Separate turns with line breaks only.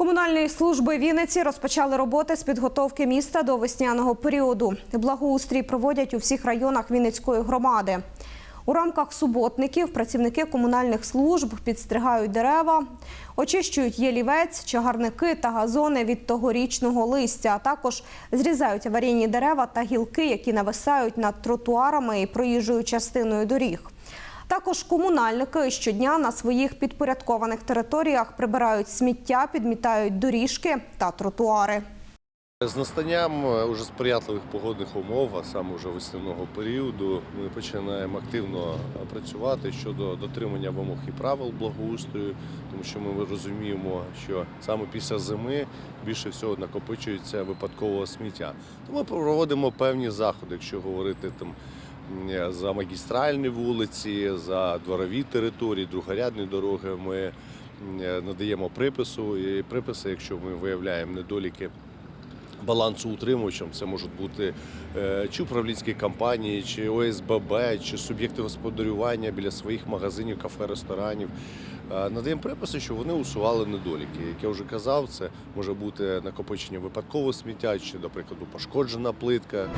Комунальні служби Вінниці розпочали роботи з підготовки міста до весняного періоду. Благоустрій проводять у всіх районах Вінницької громади. У рамках суботників працівники комунальних служб підстригають дерева, очищують ялівець, чагарники та газони від тогорічного листя, а також зрізають аварійні дерева та гілки, які нависають над тротуарами і проїжджою частиною доріг. Також комунальники щодня на своїх підпорядкованих територіях прибирають сміття, підмітають доріжки та тротуари.
З настанням е, уже сприятливих погодних умов, а саме вже весняного періоду, ми починаємо активно працювати щодо дотримання вимог і правил благоустрою, тому що ми розуміємо, що саме після зими більше всього накопичується випадкового сміття. Тому проводимо певні заходи, якщо говорити там. М, За магістральні вулиці, за дворові території, другорядні дороги ми надаємо припису і приписи, якщо ми виявляємо недоліки балансоутримувачем. Це можуть бути е, чи управлінські компанії, чи ОСББ, чи суб'єкти господарювання біля своїх магазинів, кафе, ресторанів. Е, Надаємо приписи, що вони усували недоліки. Як я вже казав, це може бути накопичення випадкового сміття, чи, до прикладу, пошкоджена плитка.